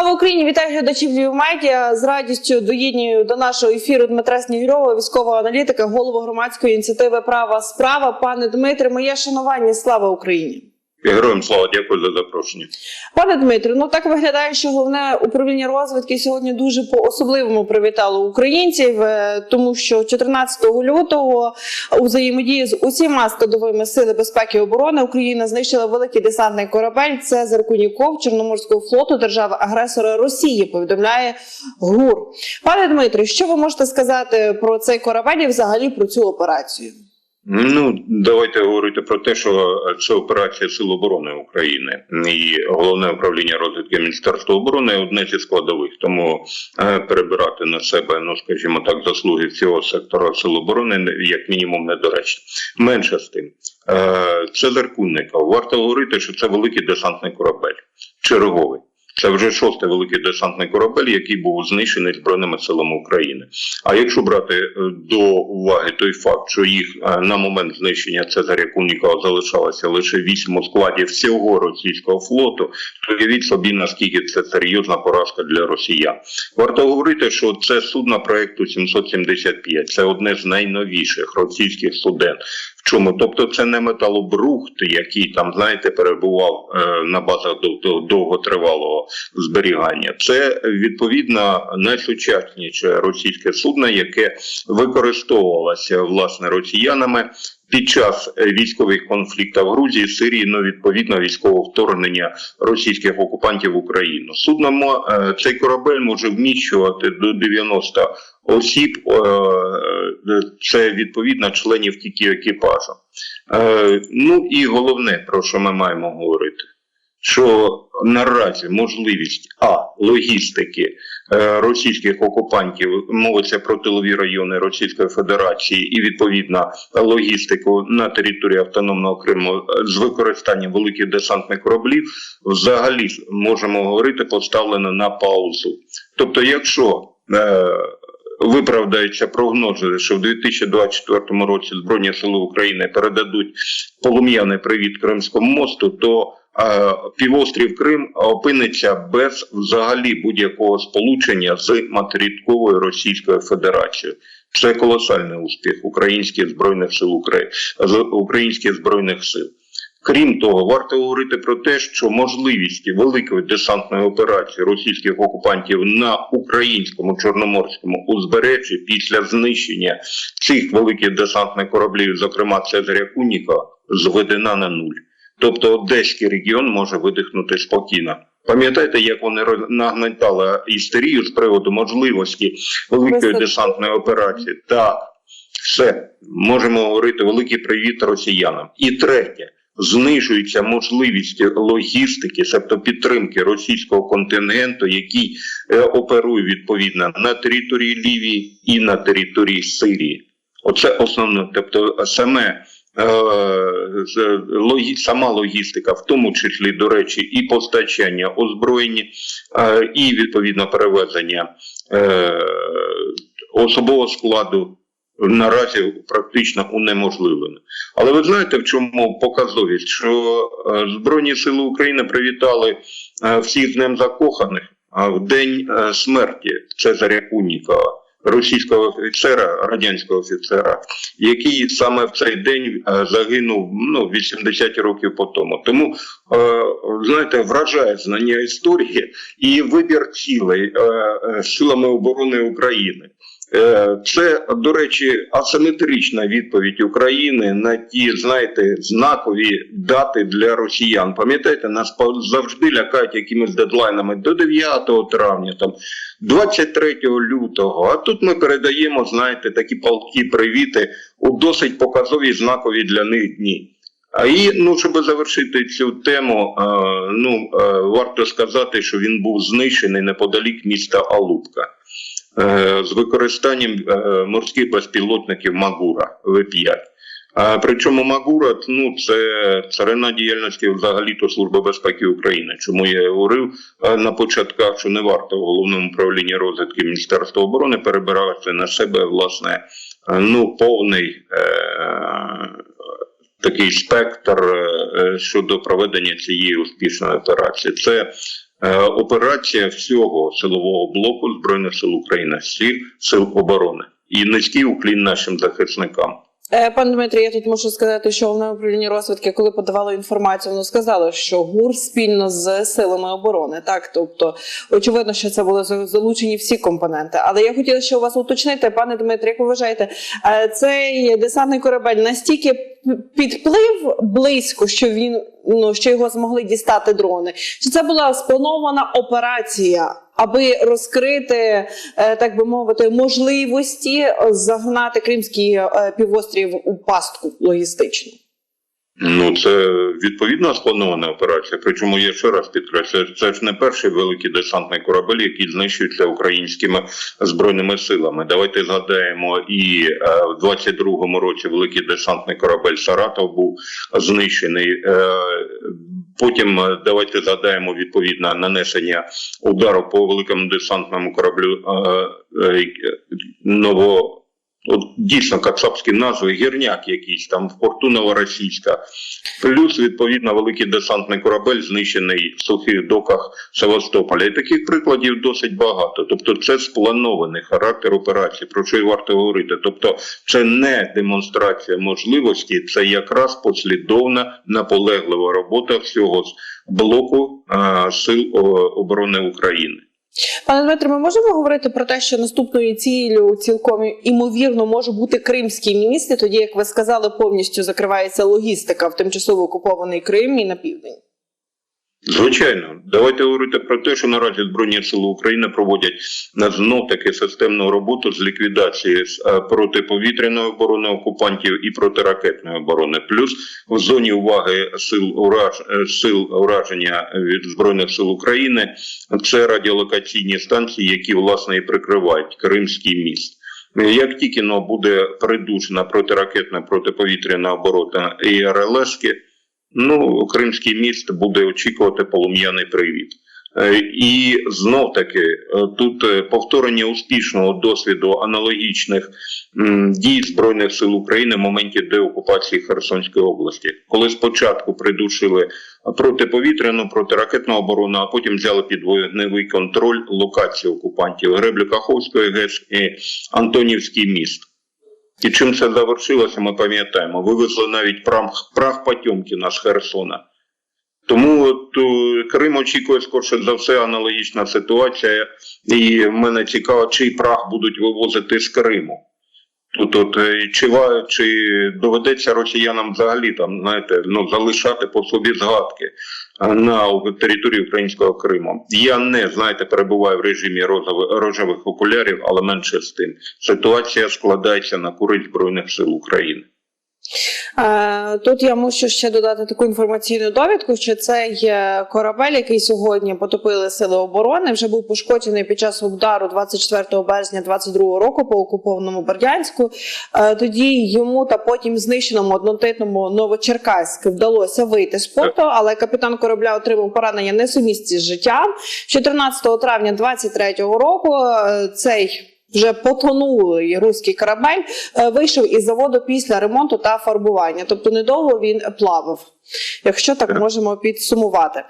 Слава Україні! Вітаю глядачів Львівмедіа. З радістю доєднюю до нашого ефіру Дмитра Снігірова, військового аналітика, голову громадської ініціативи Права справа. Пане Дмитре, моє шанування. Слава Україні! Героям слава, дякую за запрошення. Пане Дмитру, ну так виглядає, що головне управління розвідки сьогодні дуже по особливому привітало українців, е, тому що 14 лютого у взаємодії з усіма складовими сили безпеки і оборони Україна знищила великий десантний корабель. Це Зеркуніков Чорноморського флоту держави агресора Росії. Повідомляє ГУР. Пане Дмитро, що ви можете сказати про цей корабель і взагалі про цю операцію? Ну давайте говорити про те, що це операція Сил оборони України і головне управління розвідки Міністерства оборони одне зі складових. Тому е, перебирати на себе, ну скажімо так, заслуги всього сектора сил оборони як мінімум недоречно. Менше з тим, е, це Зеркунников. Варто говорити, що це великий десантний корабель, черговий. Це вже шостий великий десантний корабель, який був знищений збройними силами України. А якщо брати е, до уваги той факт, що їх е, на момент знищення Цезаря Кунікова залишалося лише вісім у складі всього російського флоту, то уявіть собі наскільки це серйозна поразка для росіян. Варто говорити, що це судно проекту 775, це одне з найновіших російських суден. В чому? Тобто це не металобрухт, який там, знаєте, перебував е, на базах дов- дов- довготривалого зберігання. Це відповідно найсучасніше російське судно, яке використовувалося власне росіянами. Під час е, військових конфліктів в Грузії, Сирії, ну відповідно військового вторгнення російських окупантів в Україну. Судно е, цей корабель може вміщувати до 90 осіб. е, е, Це відповідно членів тільки екіпажу. Е, Ну і головне, про що ми маємо говорити, що наразі можливість а логістики російських окупантів мовиться про тилові райони Російської Федерації і відповідно логістику на території автономного Криму з використанням великих десантних кораблів, взагалі можемо говорити, поставлено на паузу. Тобто, якщо виправдаються прогнози, що в 2024 році Збройні Сили України передадуть полум'яний привіт Кримському мосту, то е, півострів Крим опиниться без взагалі будь-якого сполучення з материковою Російською Федерацією. Це колосальний успіх українських збройних сил України українських збройних сил. Крім того, варто говорити про те, що можливість великої десантної операції російських окупантів на українському чорноморському узбережжі після знищення цих великих десантних кораблів, зокрема Цезаря Кунікова, зведена на нуль. Тобто Одеський регіон може видихнути спокійно. Пам'ятаєте, як вони нагнетали істерію з приводу можливості великої десантної операції? Так, все можемо говорити великий привіт росіянам. І третє. Знижується можливість логістики, тобто підтримки російського контингенту, який е, оперує відповідно на території Лівії і на території Сирії. Оце основне, тобто саме е, логі, сама логістика, в тому числі, до речі, і постачання озброєння, е, і відповідно перевезення особового складу наразі практично унеможливлено. Але ви знаєте, в чому показовість, що е, Збройні Сили України привітали е, всіх з Днем Закоханих в день е, смерті Цезаря Кунікова, російського офіцера, радянського офіцера, який саме в цей день загинув ну, 80 років по тому. Тому, знаєте, вражає знання історії і вибір цілей силами оборони України. Е, Це, до речі, асиметрична відповідь України на ті, знаєте, знакові дати для росіян. Пам'ятаєте, нас завжди лякають якимись дедлайнами до 9 травня, там 23 лютого. А тут ми передаємо, знаєте, такі палки привіти у досить показові знакові для них дні. А і ну, щоб завершити цю тему, е, ну е, варто сказати, що він був знищений неподалік міста Алупка е, з використанням е, морських безпілотників Магура В5. А причому Магура ну це царина діяльності взагалі то Служби безпеки України. Чому я говорив е, на початках, що не варто в головному управлінні розвідки Міністерства оборони перебирати на себе власне е, ну повний е, такий спектр е, щодо проведення цієї успішної операції. Це е, операція всього силового блоку Збройних сил України, сил сил оборони. І низький уклін нашим захисникам. Е, Пане Дмитрий, я тут можу сказати, що головне управління розвідки, коли подавало інформацію, воно сказало, що ГУР спільно з силами оборони. Так, тобто, очевидно, що це були залучені всі компоненти. Але я хотіла ще у вас уточнити, пане Дмитрий, як ви вважаєте, е, цей десантний корабель настільки підплив близько, що він ну що його змогли дістати дрони? Чи це була спланована операція? Аби розкрити, е, так би мовити, можливості загнати Кримський е, півострів у пастку логістичну. Ну, це відповідно спланована операція. Причому я ще раз підкреслюю, це ж не перший великий десантний корабель, який знищується українськими збройними силами. Давайте згадаємо, і е, в 22-му році великий десантний корабель Саратов був знищений. Потім е, давайте згадаємо відповідно нанесення удару по великому десантному кораблю е, е, ново. От дійсно кацапські назви, гірняк якийсь там в порту Новоросійська. Плюс, відповідно, великий десантний корабель знищений в сухих доках Севастополя. І таких прикладів досить багато. Тобто, це спланований характер операції, про що й варто говорити. Тобто, це не демонстрація можливості, це якраз послідовна наполеглива робота всього блоку а, сил оборони України. Пане Дмитре, ми можемо говорити про те, що наступною ціллю цілком імовірно може бути Кримський міст, тоді, як ви сказали, повністю закривається логістика в тимчасово окупований Крим і на південь. Звичайно, давайте говорити про те, що наразі Збройні Сили України проводять знов таки системну роботу з ліквідації е, протиповітряної оборони окупантів і протиракетної оборони. Плюс в зоні уваги сил ураж е, сил ураження від збройних сил України це радіолокаційні станції, які власне і прикривають Кримський міст. Як тільки ну, буде придушена протиракетна протиповітряна оборона і РЛСки, ну, Кримський міст буде очікувати полум'яний привіт. Е, І знов таки е, тут е, повторення успішного досвіду аналогічних дій збройних сил України в моменті деокупації Херсонської області, коли спочатку придушили протиповітряну протиракетну оборону, а потім взяли під вогневий контроль локації окупантів Греблю Каховської ГЕС і Антонівський міст. І чим це завершилося, ми пам'ятаємо. Вивезли навіть прах, прах Потьомкіна з Херсона. Тому от, е, Крим очікує скорше за все аналогічна ситуація, і мене цікаво, чий прах будуть вивозити з Криму. Тут, от, е, чи, чи доведеться росіянам взагалі там, знаєте, ну, залишати по собі згадки на території українського Криму. Я не знаєте, перебуваю в режимі рожевих окулярів, але менше з тим. Ситуація складається на користь Збройних сил України. Е, Тут я мушу ще додати таку інформаційну довідку, що цей корабель, який сьогодні потопили сили оборони, вже був пошкоджений під час удару 24 березня 22 року по окупованому Бердянську. Е, Тоді йому та потім знищеному однотитному Новочеркаськ вдалося вийти з порту, але капітан корабля отримав поранення несумісті з життям. 14 травня 23 року е, цей вже потонулий руський корабель е, вийшов із заводу після ремонту та фарбування. Тобто недовго він плавав, якщо так Так. можемо підсумувати.